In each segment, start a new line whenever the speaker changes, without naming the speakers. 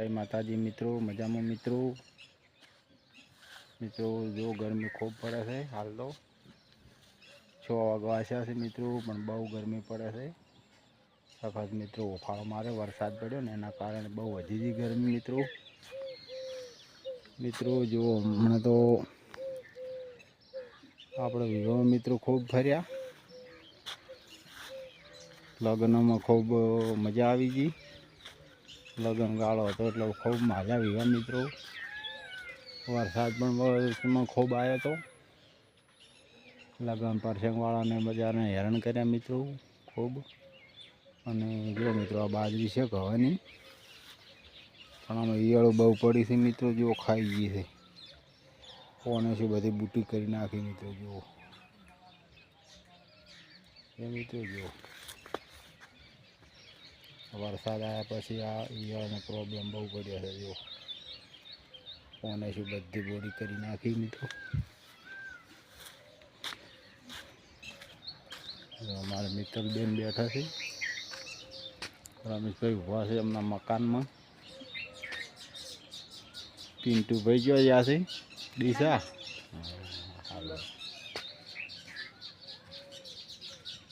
જય માતાજી મિત્રો, મજામાં મિત્રો? મિત્રો, જો ગરમી ખૂબ પડે છે, હાલ તો છ આશા છે મિત્રો, પણ બહુ ગરમી પડે છે. સખત મિત્રો, ઉફાળો મારે, વરસાદ પડ્યો ને એના કારણે બહુ વધી ગઈ ગરમી મિત્રો. મિત્રો, જો હમણાં તો આપણે વિવાહ મિત્રો ખૂબ ફર્યા. લગ્નમાં ખૂબ મજા આવી ગઈ. લગ્ન ગાળો હતો એટલે ખૂબ મજા વિવા મિત્રો. વરસાદ પણ ખૂબ આવ્યો હતો. લગ્ન પરસંગવાળાને બધાને હેરાન કર્યા મિત્રો ખૂબ. અને જો મિત્રો આ બાજરી છે ઘવાની પણ આમાં ઈયળો બહુ પડી છે મિત્રો જો ખાઈ ગઈ છે. કોને છે બધી બુટી કરી નાખી મિત્રો, જુઓ. એ મિત્રો જુઓ. વરસાદ આવ્યા પછી આ ઈયળનો પ્રોબ્લેમ બહુ પડ્યો છે જો કોને શું બધી બોડી કરી નાખી મિત્રો. અમારા મિત્ર બેન બેઠા છે. રમેશભાઈ ઊભા છે એમના મકાનમાં. પિન્ટુભાઈ ગયો ગયા છે? ડીસા? હાલો.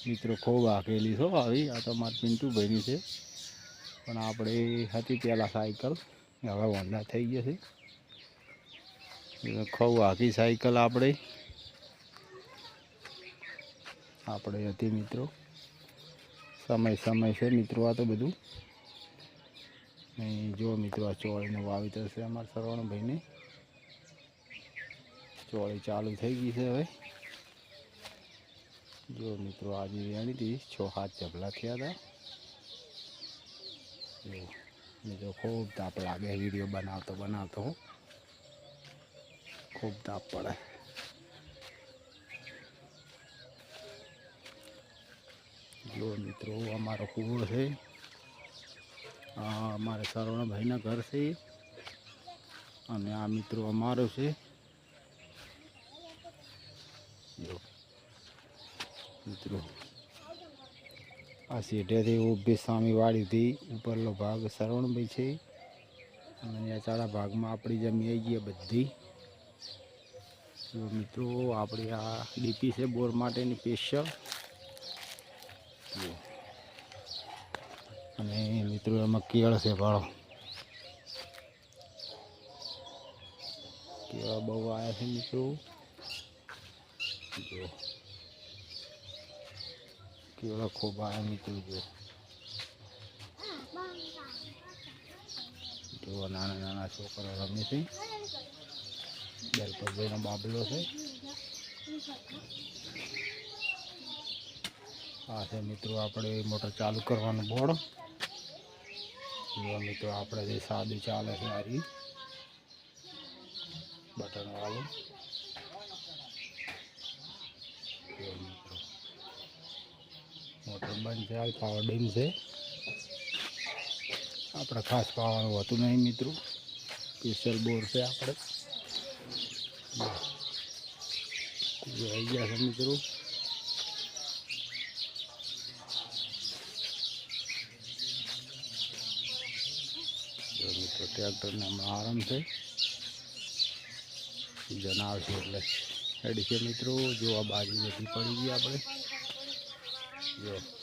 મિત્રો, ખૂબ આકેલી છો આવી આ તો મારા પિન્ટુભાઈની છે. પણ આપણે હતી પહેલાં સાયકલ. હવે હોન્ડા થઈ ગઈ છે. ખૂબ આખી સાયકલ આપણે. આપણે હતી મિત્રો. સમય સમય છે મિત્રો આ તો બધું. નહીં જો મિત્રો, આ ચોળીનું વાવેતર છે અમારા સરવણભાઈને. ચોળી ચાલુ થઈ ગઈ છે હવે. જો મિત્રો, આજે વેણી હતી છ સાત ઝબલા થયા હતા જો ખૂબ તાપ લાગે, વીડિયો બનાવતો બનાવતો હું. ખૂબ તાપ પડે. જો મિત્રો, અમારો કૂવો છે. આ અમારે સરવણભાઈના ઘર છે. અને આ મિત્રો અમારો છે. જો. મિત્રો. આ સીટેથી ઊભી સામે વાડીથી ઉપરનો ભાગ સરવણભાઈ છે. અને નીચાળા ભાગમાં આપણી જમી આવી ગઈ બધી. મિત્રો, આપણી આ ડીપી છે બોર માટેની સ્પેશિયલ. અને મિત્રો, એમાં કેળ છે ભાળો. કેળા બહુ આવ્યા છે મિત્રો જો કેળા ખૂબ આવ્યા મિત્રો જો જો નાના નાના છોકરા રમે છે. દલપતભાઈનો બાબલો છે. આ છે મિત્રો આપણે મોટર ચાલુ કરવાનું બોર્ડ. જો મિત્રો, આપણે જે સાદું ચાલે છે આ બટન જો મિત્રો મોટર બંધ છે, હાલ પાવર ડીમ છે. આપણે ખાસ પાવાનું હોતું નહીં મિત્રો. સ્પેશિયલ બોર છે આપણે. જો આવી ગયા છે મિત્રો. જો મિત્રો ટ્રેક્ટરને હમણાં આરામ છે. સિઝન આવશે એટલે રેડી છે મિત્રો. જો આ બાજુ બધી પડી ગઈ આપણે. જો.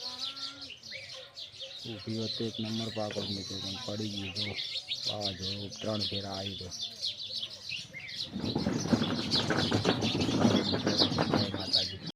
ઊભી હોત એક નંબર પાકો નીકળ્યો પણ પડી ગયું તો વાવાઝોડું ત્રણ ફેરા આવી ગયો.